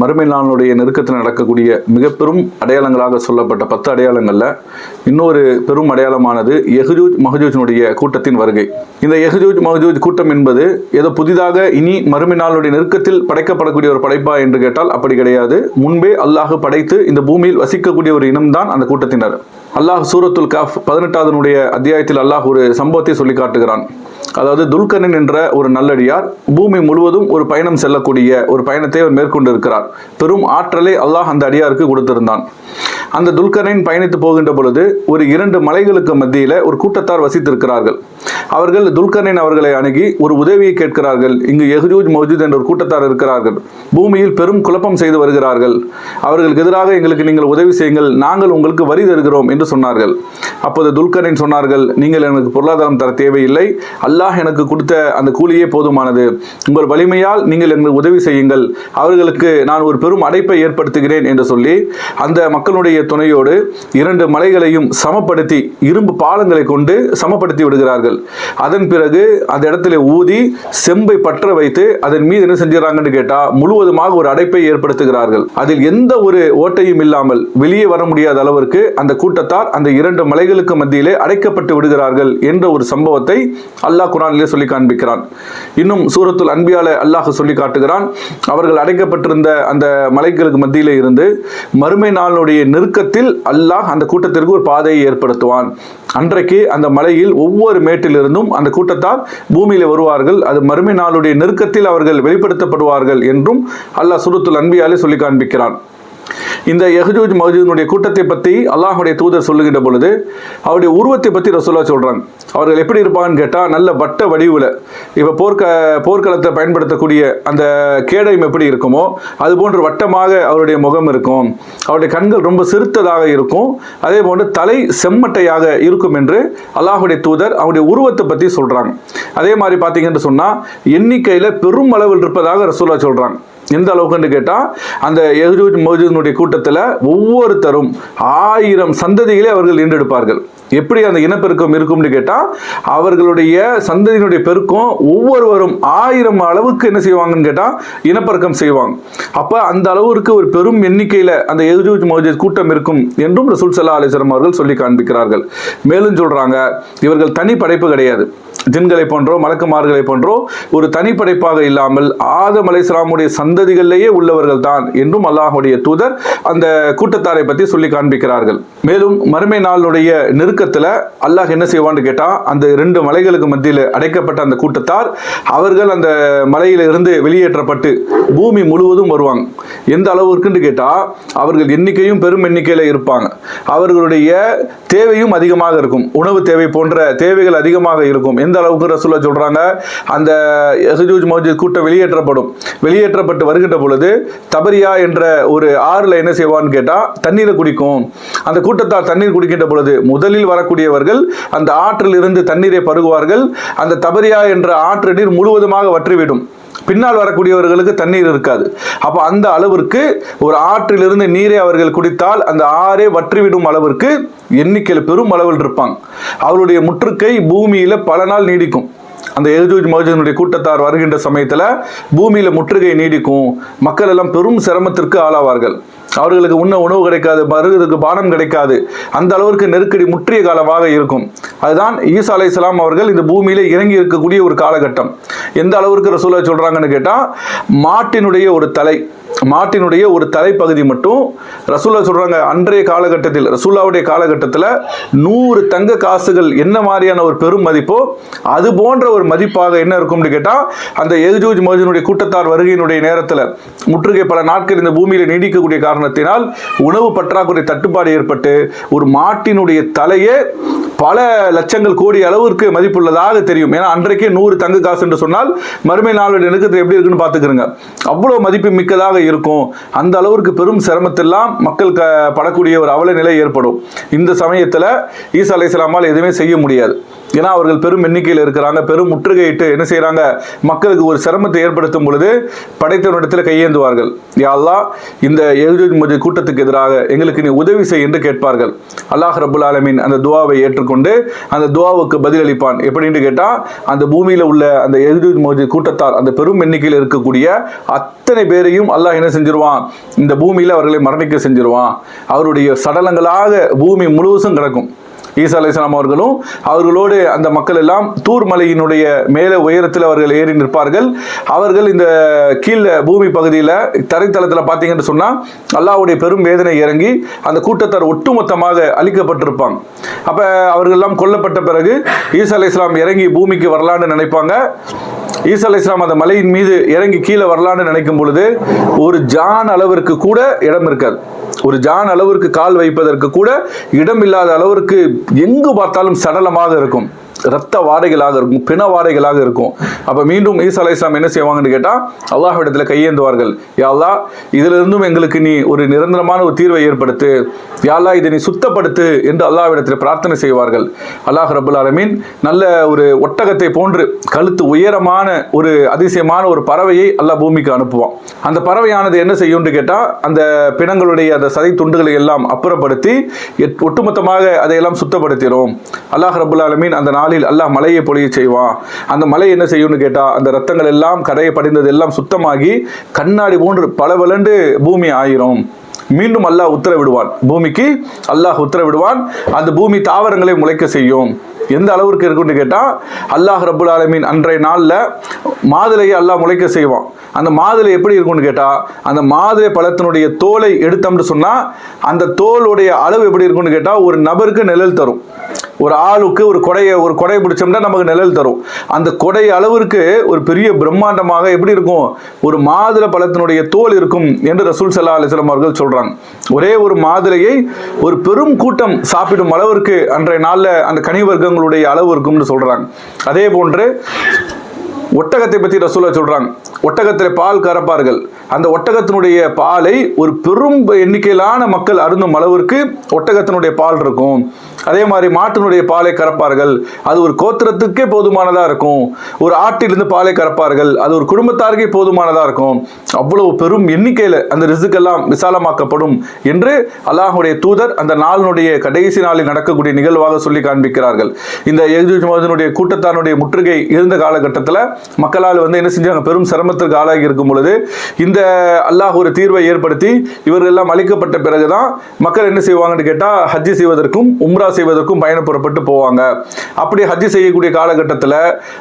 மறுமை நாளுடைய நெருக்கத்தில் நடக்கக்கூடிய மிக பெரும் அடையாளங்களாக சொல்லப்பட்ட பத்து அடையாளங்களில் இன்னொரு பெரும் அடையாளமானது எஹ்ஜூஜ் மஹஜூஜினுடைய கூட்டத்தின் வருகை. இந்த எஹ்ஜூஜ் மஹஜூஜ் கூட்டம் என்பது ஏதோ புதிதாக இனி மறுமை நாளுடைய நெருக்கத்தில் படைக்கப்படக்கூடிய ஒரு படைப்பா என்று கேட்டால் அப்படி கிடையாது. முன்பே அல்லாஹ் படைத்து இந்த பூமியில் வசிக்கக்கூடிய ஒரு இனம்தான் அந்த கூட்டத்தினர். அல்லாஹ் சூரத்துல் காஃப் பதினெட்டாவதனுடைய அத்தியாயத்தில் அல்லாஹ் ஒரு சம்பவத்தை சொல்லி காட்டுகிறான். அதாவது துல்கர்ணன் என்ற ஒரு நல்லடியார் பூமி முழுவதும் ஒரு பயணம் செல்லக்கூடிய ஒரு பயணத்தை அவர் மேற்கொண்டு இருக்கிறார் பெரும் ஆற்றலை அல்லாஹ் அந்த அடியாருக்கு கொடுத்திருந்தான். அந்த துல்கர்ணன் பயணித்து போகின்ற பொழுது ஒரு இரண்டு மலைகளுக்கு மத்தியில் ஒரு கூட்டத்தார் வசித்திருக்கிறார்கள். அவர்கள் துல்கர்ணன் அவர்களை அணுகி ஒரு உதவியை கேட்கிறார்கள். இங்கு எஹ்ஜூஜ் மௌஜூத் என்ற ஒரு கூட்டத்தார் இருக்கிறார்கள். பூமியில் பெரும் குழப்பம் செய்து வருகிறார்கள். அவர்களுக்கு எதிராக எங்களுக்கு நீங்கள் உதவி செய்யுங்கள். நாங்கள் உங்களுக்கு வரி தருகிறோம் என்று சொன்னார்கள். அப்போது துல்கரின் சொன்னார்கள் நீங்கள் எனக்கு பொருளாதாரம் தர தேவையில்லை. அல்லாஹ் எனக்கு கொடுத்த அந்த கூலியே போதுமானது. உங்கள் வலிமையால் நீங்கள் எங்களுக்கு உதவி செய்யுங்கள். அவர்களுக்கு நான் ஒரு பெரும் அடைப்பை ஏற்படுத்துகிறேன் என்று சொல்லி அந்த மக்களுடைய துணையோடு இரண்டு மலைகளையும் சமப்படுத்தி இரும்பு பாலங்களை கொண்டு சமப்படுத்தி விடுகிறார்கள். அதன் பிறகு அந்த இடத்துல ஊதி செம்பை பற்ற வைத்து அதன் மீது என்ன செஞ்சாங்கன்னு கேட்டா முழுவதுமாக ஒரு அடைப்பை ஏற்படுத்துகிறார்கள். அதில் எந்த ஒரு ஓட்டையும் இல்லாமல் வெளியே வர முடியாத அளவிற்கு அந்த கூட்டத்தார் அந்த இரண்டு மலைகளுக்கு மத்தியிலே அடைக்கப்பட்டு விடுகிறார்கள் என்ற ஒரு சம்பவத்தை அல்லாஹ் குரானிலே சொல்லி காண்பிக்கிறான். இன்னும் சூரத்துல் அன்பியால அல்லாஹ் சொல்லி காட்டுகிறான். அவர்கள் அடைக்கப்பட்டிருந்த அந்த மலைகளுக்கு மத்தியிலே இருந்து மறுமை நாளுடைய நெருக்க நெருக்கத்தில் அல்லாஹ் அந்த கூட்டத்திற்கு ஒரு பாதையை ஏற்படுத்துவான். அன்றைக்கு அந்த மலையில் ஒவ்வொரு மேட்டிலிருந்தும் அந்த கூட்டத்தார் பூமியில் வருவார்கள். அது மறுமை நாளுடைய நெருக்கத்தில் அவர்கள் வெளிப்படுத்தப்படுவார்கள் என்றும் அல்லாஹ் சுருத்துல் அன்பியாலே சொல்லி காண்பிக்கிறான். இந்த யஹஜூஜ் மஹஜூஜனுடைய கூட்டத்தை பற்றி அல்லாஹுடைய தூதர் சொல்லுகின்ற பொழுது அவருடைய உருவத்தை பற்றி ரசூலா சொல்கிறாங்க அவர்கள் எப்படி இருப்பாங்கன்னு கேட்டால் நல்ல வட்ட வடிவில் இப்போ போர்க்க போர்க்களத்தை பயன்படுத்தக்கூடிய அந்த கேடயம் எப்படி இருக்குமோ அது போன்று வட்டமாக அவருடைய முகம் இருக்கும். அவருடைய கண்கள் ரொம்ப சிறுத்ததாக இருக்கும். அதே போன்று தலை செம்மட்டையாக இருக்கும் என்று அல்லாஹுடைய தூதர் அவருடைய உருவத்தை பற்றி சொல்கிறாங்க அதே மாதிரி பார்த்தீங்கன்னு சொன்னால் எண்ணிக்கையில் பெரும் அளவில் இருப்பதாக ரசூலா சொல்கிறாங்க எந்த அளவுக்குன்னு கேட்டால் அந்த எஹ்ஜூஜ் மௌஜூனுடைய கூட்டத்தில் ஒவ்வொருத்தரும் ஆயிரம் சந்ததிகளை அவர்கள் ஈண்டெடுப்பார்கள். எப்படி அந்த இனப்பெருக்கம் இருக்கும்னு கேட்டால் அவர்களுடைய சந்ததியினுடைய பெருக்கம் ஒவ்வொருவரும் ஆயிரம் அளவுக்கு என்ன செய்வாங்கன்னு கேட்டால் இனப்பெருக்கம் செய்வாங்க. அப்போ அந்த அளவிற்கு ஒரு பெரும் எண்ணிக்கையில் அந்த எஹ்ஜூஜ் மௌஜூத் கூட்டம் இருக்கும் என்றும் ரசூல் சல்லா அலிஸ்லாம் அவர்கள் சொல்லி காண்பிக்கிறார்கள். மேலும் சொல்கிறாங்க இவர்கள் தனி படைப்பு கிடையாது. ஜின்களை போன்றோ மலக்குமார்களை போன்றோ ஒரு தனிப்படைப்பாக இல்லாமல் ஆதம் அலைஸ்லாமுடைய சந்ததிகளிலேயே உள்ளவர்கள் தான் என்றும் அல்லாஹுடைய தூதர் அந்த கூட்டத்தாரை பற்றி சொல்லி காண்பிக்கிறார்கள். மேலும் மறுமை நாளுடைய நெருக்கத்தில் அல்லாஹ் என்ன செய்வான்னு கேட்டால் அந்த ரெண்டு மலைகளுக்கு மத்தியில் அடைக்கப்பட்ட அந்த கூட்டத்தார் அவர்கள் அந்த மலையில இருந்து வெளியேற்றப்பட்டு பூமி முழுவதும் வருவாங்க. எந்த அளவுக்குன்னு கேட்டால் அவர்கள் எண்ணிக்கையும் பெரும் எண்ணிக்கையில் இருப்பாங்க. அவர்களுடைய தேவையும் அதிகமாக இருக்கும். உணவு தேவை போன்ற தேவைகள் அதிகமாக இருக்கும். எந்த அளவுக்கு ரசூலா சொல்றாங்க அந்த யஹஜூஜ் மௌஜூத் கூட்டம் வெளியேற்றப்படும். வெளியேற்றப்பட்டு வருகின்ற பொழுது தபரியா என்ற ஒரு ஆறுல என்ன செய்வான்னு கேட்டா தண்ணீரை குடிக்கும். அந்த கூட்டத்தார் தண்ணீர் குடிக்கின்ற பொழுது முதலில் வரக்கூடியவர்கள் அந்த ஆற்றில் இருந்து தண்ணீரை பருகுவார்கள். அந்த தபரியா என்ற ஆற்று நீர் முழுவதுமாக வற்றிவிடும். பின்னால் வரக்கூடியவர்களுக்கு தண்ணீர் இருக்காது. அப்போ அந்த அளவிற்கு ஒரு ஆற்றிலிருந்து நீரை அவர்கள் குடித்தால் அந்த ஆறே வற்றிவிடும் அளவிற்கு எண்ணிக்கையில் பெரும் அளவில் இருப்பாங்க. அவருடைய முற்றுகை பூமியில பல நாள் நீடிக்கும். அந்த எஜூஜ் மௌஜனுடைய கூட்டத்தார் வருகின்ற சமயத்தில் பூமியில் முற்றுகை நீடிக்கும். மக்கள் எல்லாம் பெரும் சிரமத்திற்கு ஆளாவார்கள். அவர்களுக்கு உண்ண உணவு கிடைக்காது மருகிறதுக்கு பானம் கிடைக்காது. அந்த அளவிற்கு நெருக்கடி முற்றிய காலமாக இருக்கும். அதுதான் ஈசா அலை இஸ்லாம் அவர்கள் இந்த பூமியில இறங்கி இருக்கக்கூடிய ஒரு காலகட்டம். எந்த அளவிற்கு ரசூலா சொல்றாங்கன்னு கேட்டால் மாட்டினுடைய ஒரு தலை. மாட்டினுடைய ஒரு தலைப்பகுதி மட்டும் ரசூல்லா சொல்றாங்க அன்றைய காலகட்டத்தில் ரசூல்லாவுடைய காலகட்டத்தில் நூறு தங்க காசுகள் என்ன மாதிரியான ஒரு பெரும் மதிப்போ அது போன்ற ஒரு மதிப்பாக என்ன இருக்கும்னு கேட்டால் அந்த எஜூஜ் மோஜினுடைய கூட்டத்தார் வருகையினுடைய நேரத்தில் முற்றுகை பல நாட்கள் இந்த பூமியில் நீடிக்கக்கூடிய காரணத்தினால் உணவு பற்றாக்குறை தட்டுப்பாடு ஏற்பட்டு ஒரு மாட்டினுடைய தலையே பல லட்சங்கள் கோடி அளவிற்கு மதிப்புள்ளதாக தெரியும். ஏன்னா அன்றைக்கே நூறு தங்க காசு என்று சொன்னால் மறுமை நாளுடைய நெருக்கத்தில் எப்படி இருக்குன்னு பார்த்துக்கிறோங்க. அவ்வளோ மதிப்பு மிக்கதாக இருக்கும். அந்த அளவிற்கு பெரும் சிரமத்தெல்லாம் மக்கள் க படக்கூடிய ஒரு அவல நிலை ஏற்படும். இந்த சமயத்தில் ஈசா அலை எதுவுமே செய்ய முடியாது. ஏன்னா அவர்கள் பெரும் எண்ணிக்கையில் இருக்கிறாங்க பெரும் முற்றுகையிட்டு என்ன செய்கிறாங்க மக்களுக்கு ஒரு சிரமத்தை ஏற்படுத்தும் பொழுது படைத்தவனிடத்தில் கையேந்துவார்கள். யாழ்லாம் இந்த எழுதி கூட்டத்துக்கு எதிராக எங்களுக்கு நீ உதவி செய் என்று கேட்பார்கள். அல்லாஹ் ரபுல் ஆலமீன் அந்த துவாவை ஏற்றுக்கொண்டு அந்த துவாவுக்கு பதிலளிப்பான். எப்படின்னு கேட்டால் அந்த பூமியில் உள்ள அந்த எழுதி மஜூஜ் கூட்டத்தார் அந்த பெரும் எண்ணிக்கையில் இருக்கக்கூடிய அத்தனை பேரையும் அல்லாஹ் என்ன செஞ்சிருவான்? இந்த பூமியில் அவர்களை மரணிக்க செஞ்சிருவான். அவருடைய சடலங்களாக பூமி முழுவதும் கிடக்கும். ஈசா அலிஸ்லாம் அவர்களும் அவர்களோடு அந்த மக்கள் எல்லாம் தூர் மலையினுடைய மேலே உயரத்தில் அவர்கள் ஏறி நிற்பார்கள். அவர்கள் இந்த கீழே பூமி பகுதியில் தரைத்தளத்தில் பார்த்தீங்கன்னு சொன்னால் அல்லாஹ்வுடைய பெரும் வேதனை இறங்கி அந்த கூட்டத்தார் ஒட்டுமொத்தமாக அழிக்கப்பட்டிருப்பாங்க. அப்போ அவர்கள் எல்லாம் கொல்லப்பட்ட பிறகு ஈசா இஸ்லாம் இறங்கி பூமிக்கு வரலான்னு நினைப்பாங்க. ஈசா அலிஸ்லாம் அந்த மலையின் மீது இறங்கி கீழே வரலான்னு நினைக்கும் பொழுது ஒரு ஜான் அளவிற்கு கூட இடம் இருக்காது. ஒரு ஜான் அளவிற்கு கால் வைப்பதற்கு கூட இடம் இல்லாத அளவிற்கு எங்கு பார்த்தாலும் சடலமாக இருக்கும். ரத்த வாடைகளாக இருக்கும் பிண வாடைகளாக இருக்கும். அப்போ மீண்டும் ஈசா அலை இஸ்லாம் என்ன செய்வாங்கன்னு கேட்டால் அல்லாஹ்விடத்துல கையேந்துவார்கள். யாழ்லா இதிலிருந்தும் எங்களுக்கு நீ ஒரு நிரந்தரமான ஒரு தீர்வை ஏற்படுத்து யாழ்லா இதை நீ சுத்தப்படுத்து என்று அல்லாஹ்விடத்தில் பிரார்த்தனை செய்வார்கள். அல்லாஹ் ரபுல் அலமீன் நல்ல ஒரு ஒட்டகத்தை போன்று கழுத்து உயரமான ஒரு அதிசயமான ஒரு பறவையை அல்லாஹ் பூமிக்கு அனுப்புவான். அந்த பறவையானது என்ன செய்யும்னு கேட்டால் அந்த பிணங்களுடைய அந்த சதை துண்டுகளை எல்லாம் அப்புறப்படுத்தி எட்- ஒட்டுமொத்தமாக அதையெல்லாம் சுத்தப்படுத்திடும் அல்லாஹ் ரபுல் அலமீன் அந்த நாளில் அல்லாஹ் மலையை பொழிய செய்வான் அந்த மலை என்ன செய்யும்னு கேட்டா அந்த ரத்தங்கள் எல்லாம் கரையை படிந்தது எல்லாம் சுத்தமாகி கண்ணாடி போன்று பளவலண்டு பூமி ஆயிரும். மீண்டும் அல்லாஹ் உத்தரவிடுவான். பூமிக்கு அல்லாஹ் உத்தரவிடுவான். அந்த பூமி தாவரங்களை முளைக்க செய்யும். எந்த அளவிற்கு இருக்குன்னு கேட்டால் அல்லாஹ் ரபுல் ஆலமீன் அன்றைய நாளில் மாதுளையை அல்லாஹ் முளைக்க செய்வான். அந்த மாதுளை எப்படி இருக்கும்னு கேட்டால் அந்த மாதுளை பழத்தினுடைய தோலை எடுத்தோம்னு சொன்னால் அந்த தோலுடைய அளவு எப்படி இருக்கும்னு கேட்டால் ஒரு நபருக்கு நிழல் தரும். ஒரு ஆளுக்கு ஒரு கொடையை ஒரு கொடை பிடிச்சோம்னா நமக்கு நிழல் தரும். அந்த கொடை அளவிற்கு ஒரு பெரிய பிரம்மாண்டமாக எப்படி இருக்கும்? ஒரு மாதுளை பழத்தினுடைய தோல் இருக்கும் என்று ரசூல் சல்லா அலிஸ்லாம் அவர்கள் சொல்றாங்க. ஒரே ஒரு மாதுளையை ஒரு பெரும் கூட்டம் சாப்பிடும் அளவிற்கு அன்றைய நாளில் அந்த கனி வர்க்கங்களுடைய அளவு இருக்கும்னு சொல்றாங்க. அதே போன்று ஒட்டகத்தை பற்றி ரசூலா சொல்கிறாங்க ஒட்டகத்தில் பால் கறப்பார்கள். அந்த ஒட்டகத்தினுடைய பாலை ஒரு பெரும் எண்ணிக்கையிலான மக்கள் அருந்தும் அளவிற்கு ஒட்டகத்தினுடைய பால் இருக்கும். அதே மாதிரி மாட்டினுடைய பாலை கறப்பார்கள். அது ஒரு கோத்திரத்துக்கே போதுமானதாக இருக்கும். ஒரு ஆட்டிலிருந்து பாலை கறப்பார்கள். அது ஒரு குடும்பத்தாருக்கே போதுமானதாக இருக்கும். அவ்வளவு பெரும் எண்ணிக்கையில் அந்த ரிசுக்கெல்லாம் விசாலமாக்கப்படும் என்று அல்லாஹுடைய தூதர் அந்த நாளினுடைய கடைசி நாளில் நடக்கக்கூடிய நிகழ்வாக சொல்லி காண்பிக்கிறார்கள். இந்த எஜுஜ் மோதனுடைய கூட்டத்தானுடைய முற்றுகை இருந்த காலகட்டத்தில் மக்களால் வந்து என்ன செஞ்சாங்க? பெரும் சிரமத்திற்கு ஆளாகி இருக்கும் பொழுது இந்த அல்லாஹ் ஒரு தீர்வை ஏற்படுத்தி இவர்கள் எல்லாம் அழிக்கப்பட்ட பிறகுதான் மக்கள் என்ன செய்வாங்கன்னு கேட்டால் ஹஜ்ஜி செய்வதற்கும் உம்ரா செய்வதற்கும் பயணம் புறப்பட்டு போவாங்க. அப்படி ஹஜ்ஜி செய்யக்கூடிய காலகட்டத்தில்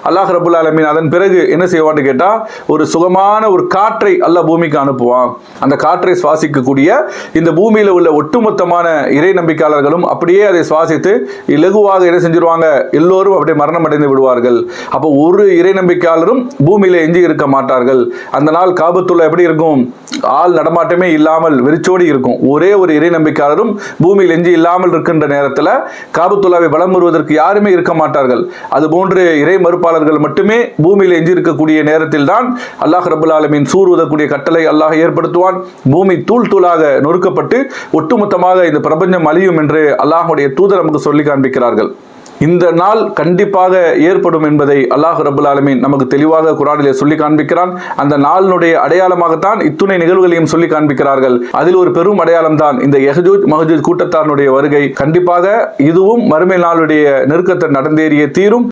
அல்லாஹ் ரபுல் ஆலமீன் அதன் பிறகு என்ன செய்வான்னு கேட்டால் ஒரு சுகமான ஒரு காற்றை அல்லாஹ் பூமிக்கு அனுப்புவான். அந்த காற்றை சுவாசிக்கக்கூடிய இந்த பூமியில் உள்ள ஒட்டுமொத்தமான இறை நம்பிக்கையாளர்களும் அப்படியே அதை சுவாசித்து இலகுவாக என்ன செஞ்சிருவாங்க? எல்லோரும் அப்படியே மரணம் அடைந்து விடுவார்கள். அப்போ ஒரு இறை ஆட்சியாளரும் பூமியில எஞ்சி இருக்க மாட்டார்கள். அந்த நாள் காபத்துள்ள எப்படி இருக்கும்? ஆள் நடமாட்டமே இல்லாமல் வெறிச்சோடி இருக்கும். ஒரே ஒரு இறை நம்பிக்கையாளரும் பூமியில் எஞ்சி இல்லாமல் இருக்கின்ற நேரத்தில் காபத்துல்லாவை வலம் வருவதற்கு யாருமே இருக்க மாட்டார்கள். அதுபோன்று இறை மறுப்பாளர்கள் மட்டுமே பூமியில் எஞ்சி இருக்கக்கூடிய நேரத்தில் தான் அல்லாஹ் ரபுல் ஆலமின் சூர் உதக்கூடிய கட்டளை அல்லாஹ் ஏற்படுத்துவான். பூமி தூள் தூளாக நொறுக்கப்பட்டு ஒட்டுமொத்தமாக இந்த பிரபஞ்சம் அழியும் என்று அல்லாஹுடைய தூதர் நமக்கு சொல்லி காண்பிக்கிறார்கள். இந்த நாள் கண்டிப்பாக ஏற்படும் என்பதை அல்லாஹ் ரபுல் ஆலமீன் நமக்கு தெளிவாக குரானிலே சொல்லி காண்பிக்கிறான். அந்த நாளினுடைய அடையாளமாகத்தான் இத்துணை நிகழ்வுகளையும் சொல்லி காண்பிக்கிறார்கள். அதில் ஒரு பெரும் அடையாளம் தான் இந்த எஹஜூஜ் மஹஜூஜ் கூட்டத்தாருடைய வருகை. கண்டிப்பாக இதுவும் மறுமை நாளுடைய நெருக்கத்தை நடந்தேறிய தீரும்.